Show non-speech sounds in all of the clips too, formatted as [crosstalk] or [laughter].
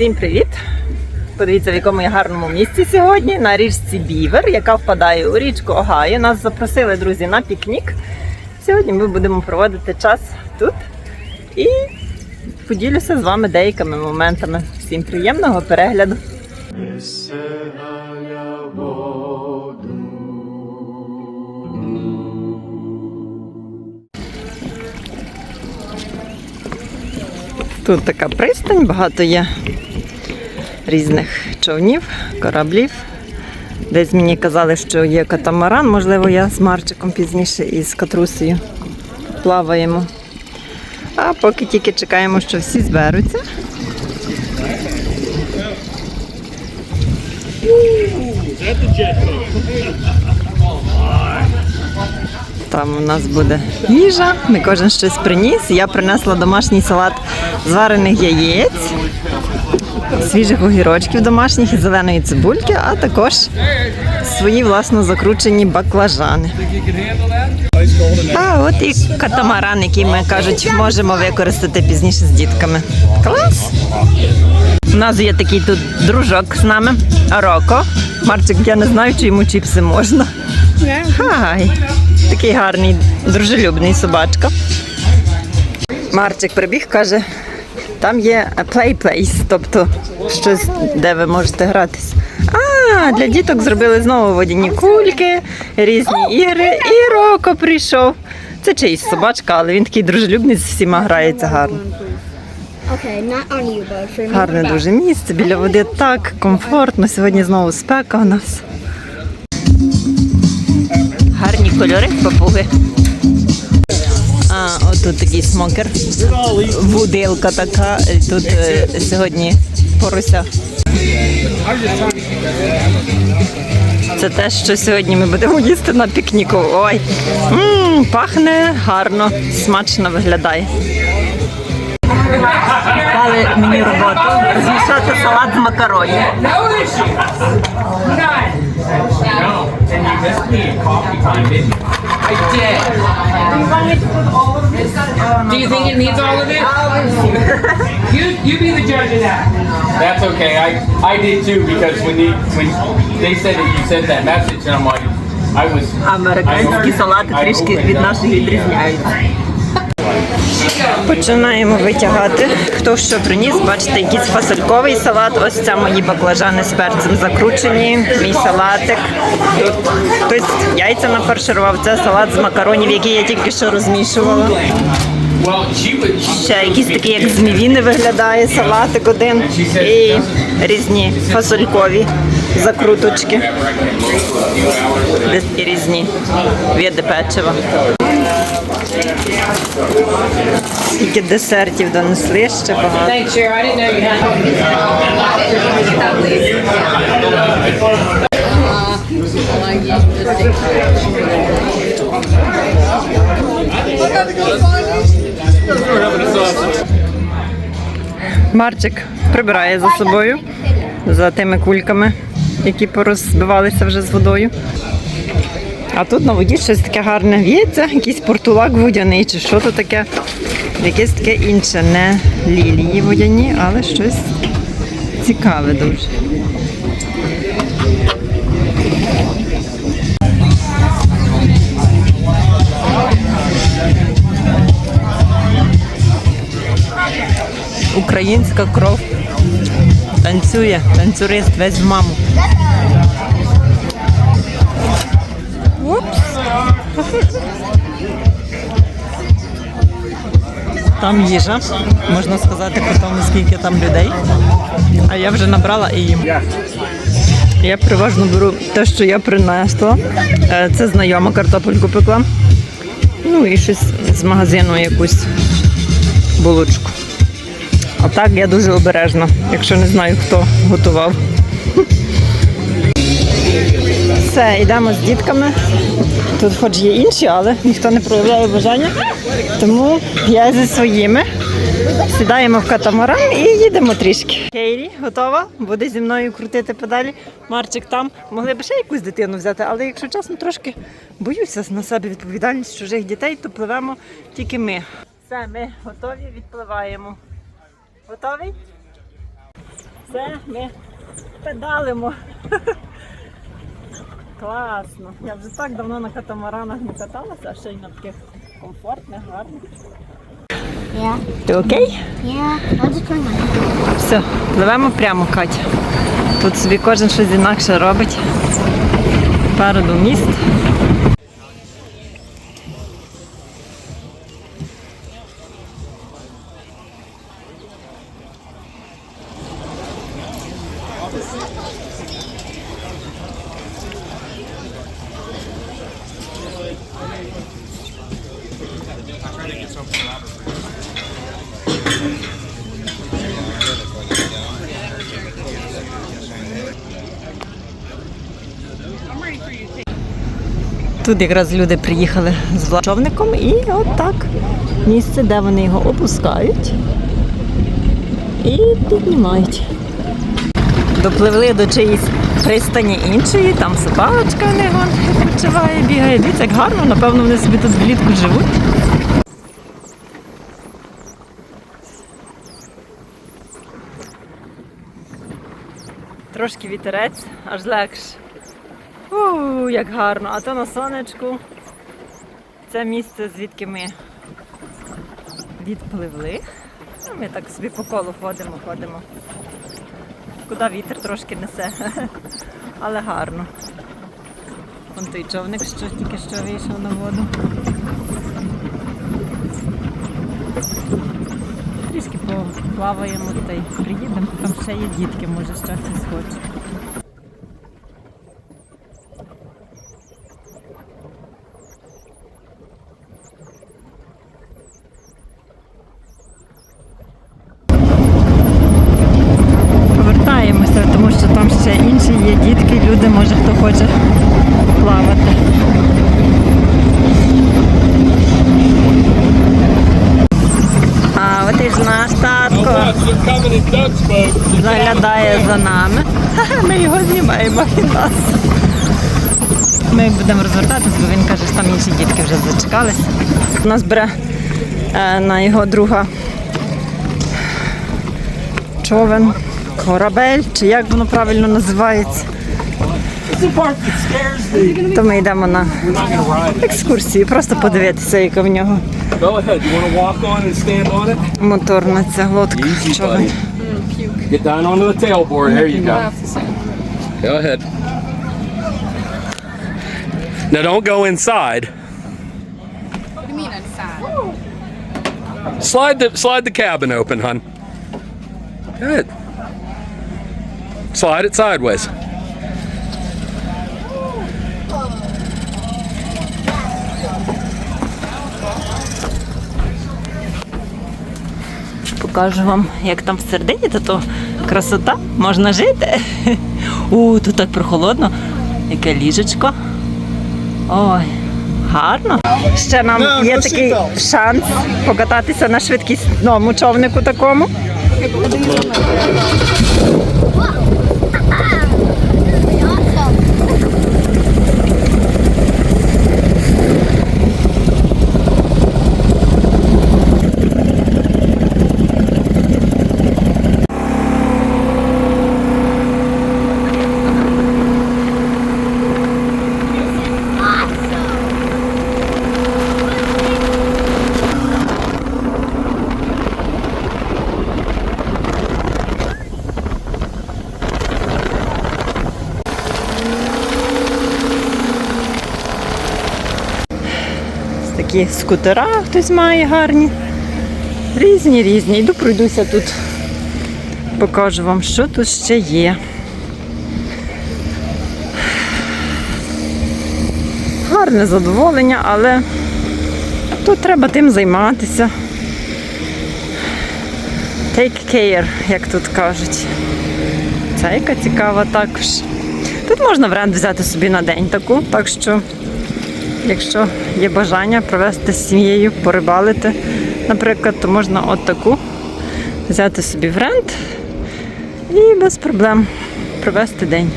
Всім привіт! Подивіться, в якому я гарному місці сьогодні на річці Бівер, яка впадає у річку Огайо. Нас запросили друзі на пікнік. Сьогодні ми будемо проводити час тут і поділюся з вами деякими моментами. Всім приємного перегляду! Тут така пристань, багато є різних човнів, кораблів. Десь мені казали, що є катамаран, можливо, я з Марчиком пізніше і з катрусею плаваємо. А поки тільки чекаємо, що всі зберуться. Там у нас буде їжа, не кожен щось приніс. Я принесла домашній салат з варених яєць, свіжих огірочків домашніх і зеленої цибульки, а також свої власно закручені баклажани. А от і катамаран, який ми кажуть, можемо використати пізніше з дітками. Клас! У нас є такий тут дружок з нами, Роко. Марчик, я не знаю, чи йому чіпси можна. Хай! Такий гарний, дружелюбний собачка. Марчик прибіг, каже, там є play place, тобто щось, де ви можете гратись. А, для діток зробили знову водяні кульки, різні ігри, і Роко прийшов. Це чиїсь собачка, але він такий дружелюбний, з всіма грається гарно. Гарне дуже місце, біля води так комфортно. Сьогодні знову спека у нас. Гарні кольори папуги. А, отут такий смокер. Вудилка така. Тут е, сьогодні порося. Це те, що сьогодні ми будемо їсти на пікніку. Ой, м пахне гарно, смачно виглядає. Дали мені роботу змішати салат з макаронів. And you missed me at coffee time, didn't you? I did. Do you think it needs all of it? [laughs] you you be the judge of that. That's okay. I, I did too because when they when they said that you sent that message and I'm like I was Американські салати трішки від наших відрізняються. Починаємо витягати. Хто що приніс, бачите, якийсь фасольковий салат. Ось це мої баклажани з перцем закручені. Мій салатик. Тут хтось яйця нафарширував. Це салат з макаронів, який я тільки що розмішувала. Ще якийсь такий, як змівіни виглядає, салатик один. І різні фасолькові закруточки. Десь і різні види печива. Скільки десертів донесли ще багато. Марчик прибирає за собою, за тими кульками, які порозбивалися вже з водою. А тут на воді щось таке гарне в'ється, якийсь портулак водяний, чи що то таке. Якесь таке інше, не лілії водяні, але щось цікаве дуже. Українська кров танцює, танцюрист весь в маму. Там їжа, можна сказати по тому, скільки там людей. А я вже набрала і їм. Я переважно беру те, що я принесла. Е, Це знайома картопельку пекла. Ну і щось з магазину якусь булочку. А так я дуже обережна, якщо не знаю, хто готував. Все, йдемо з дітками. Тут хоч є інші, але ніхто не проявляє бажання. Тому я зі своїми. Сідаємо в катамаран і їдемо трішки. Кейрі, готова? Буде зі мною крутити педалі. Марчик там. Могли б ще якусь дитину взяти, але якщо чесно, трошки боюся на себе відповідальність чужих дітей, то пливемо тільки ми. Все, ми готові, відпливаємо. Готовий? Все, ми педалимо. [laughs] Класно. Я вже так давно на катамаранах не каталася, а ще й на таких комфортних, гарних. Yeah. Ти окей? Yeah. Все, пливемо прямо, Катя. Тут собі кожен щось інакше робить. Переду міст. Тут якраз люди приїхали з вла- човником і от так. Місце, де вони його опускають і піднімають. Допливли до чиїсь пристані іншої, там собачка в вон відпочиває, бігає. Дивіться, як гарно, напевно, вони собі тут влітку живуть. Трошки вітерець, аж легше. У, як гарно, а то на сонечку. Це місце, звідки ми відпливли. Ну, Ми так собі по колу ходимо, ходимо. Куди вітер трошки несе. [laughs] Але гарно. Вон той човник, що тільки що вийшов на воду. Трішки поплаваємо та й приїдемо. Там ще є дітки, може хтось хоче. повертаємося, тому що там ще інші є дітки, люди, може хто хоче плавати. А от і наш татко заглядає за нами. [laughs] Ми його знімаємо і нас. Ми будемо розвертатись, бо він каже, що там інші дітки вже зачекалися. Нас бере е, на його друга човен, корабель, чи як воно правильно називається. То ми йдемо на екскурсію, просто подивитися, яка в нього моторна ця лодка. Човен. Get down onto the tailboard. There you go. Go ahead. Now don't go inside. What do you mean inside? Slide the slide the cabin open, hun. Good. Slide it sideways. Покажу вам, як там всередині, то, то красота, можна жити. [laughs] У, тут так прохолодно. Яке ліжечко. Ой, гарно. Ще нам є такий шанс покататися на швидкісному човнику такому. Такі скутера хтось має гарні. Різні, різні. Йду пройдуся тут. Покажу вам, що тут ще є. Гарне задоволення, але тут треба тим займатися. Take care, як тут кажуть. Це яка цікава також. Тут можна в рент взяти собі на день таку, так що Якщо є бажання провести з сім'єю, порибалити, наприклад, то можна от таку взяти собі в рент і без проблем провести день.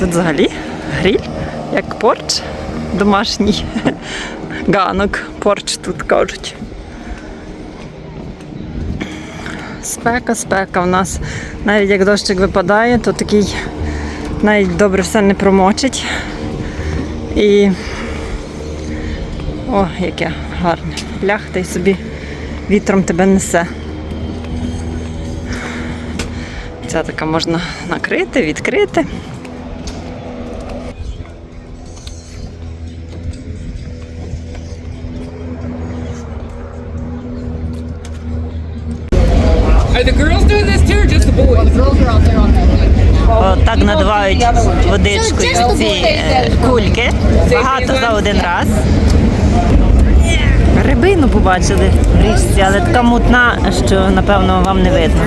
Тут взагалі гріль, як порч домашній [laughs] ганок, порч тут кажуть. Спека, спека в нас. Навіть як дощик випадає, то такий навіть добре все не промочить. І о, яке гарне. Ляхта й собі вітром тебе несе. Ця така можна накрити, відкрити. Are the girls doing this too or just the boys? Well, The girls are out there on that. Так надувають водичкою ці е, кульки. Багато за один раз. Рибину побачили в річці, але така мутна, що напевно вам не видно.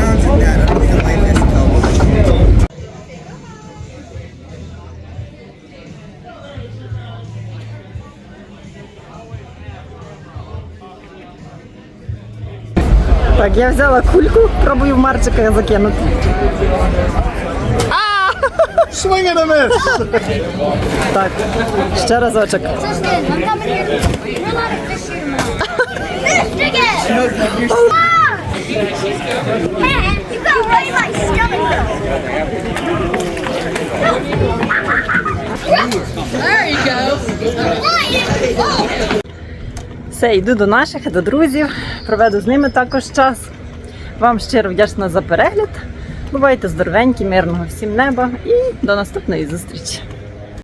Так, я взяла кульку, пробую в Марчика закинути. Так, ще! Ah! Go. though. Все, йду до наших, до друзів, проведу з ними також час. Вам щиро вдячна за перегляд. Бувайте здоровенькі, мирного всім неба і до наступної зустрічі.